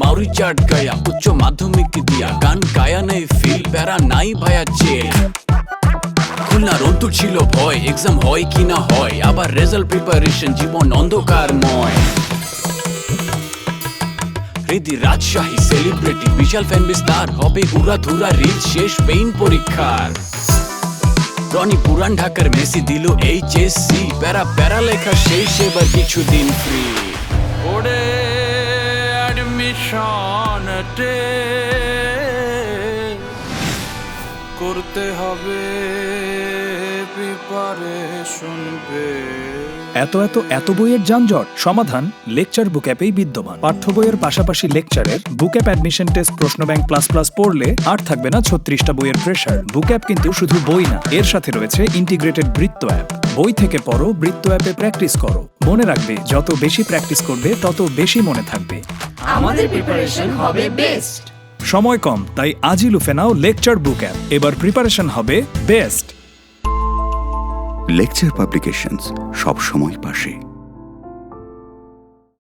Maori chaat Gaya, উচ্চ মাধ্যমিক দিয়া, গান গায়া নেই ফিল প্যারা নাই ভায়া চেয়ে। খুলনা রন্তু ছিল ভয় এক্সাম হয় কি না হয়, আবার রেজাল্ট প্রিপারেশন জীবন অন্ধকারময় হৃদি রাজশাহী সেলিব্রিটি বিশাল ফ্যান বিস্তার হবে উড়া ধুরা রিল শেষ পেইন পরীক্ষার। রনি পুরান ঢাকার মেসি দিল এইচএসসি, প্যারা প্যারা লেখা শেষ, এবার কিছুদিন ফ্রি অ্যাডমিশন করতে হবে। এত এত এত বইয়ের যানজট সমাধান লেকচার বুক অ্যাপেই বিদ্যমান। পাঠ্য বইয়ের পাশাপাশি লেকচারের বুক অ্যাপ অ্যাডমিশন টেস্ট প্রশ্ন ব্যাংক প্লাস প্লাস পড়লে আর থাকবে না ছত্রিশটা বইয়ের প্রেশার বুক অ্যাপ কিন্তু শুধু বই না এর সাথে রয়েছে ইন্টিগ্রেটেড বৃত্ত অ্যাপ। বই থেকে পড়ো বৃত্ত অ্যাপে প্র্যাকটিস করো। মনে রাখবে যত বেশি প্র্যাকটিস করবে তত বেশি মনে থাকবে। আমাদের প্রিপারেশন হবে বেস্ট সময় কম তাই আজই লুফে নাও লেকচার বুক অ্যাপ। এবার প্রিপারেশন হবে বেস্ট লেকচার পাবলিকেশনস সবসময় পাশে।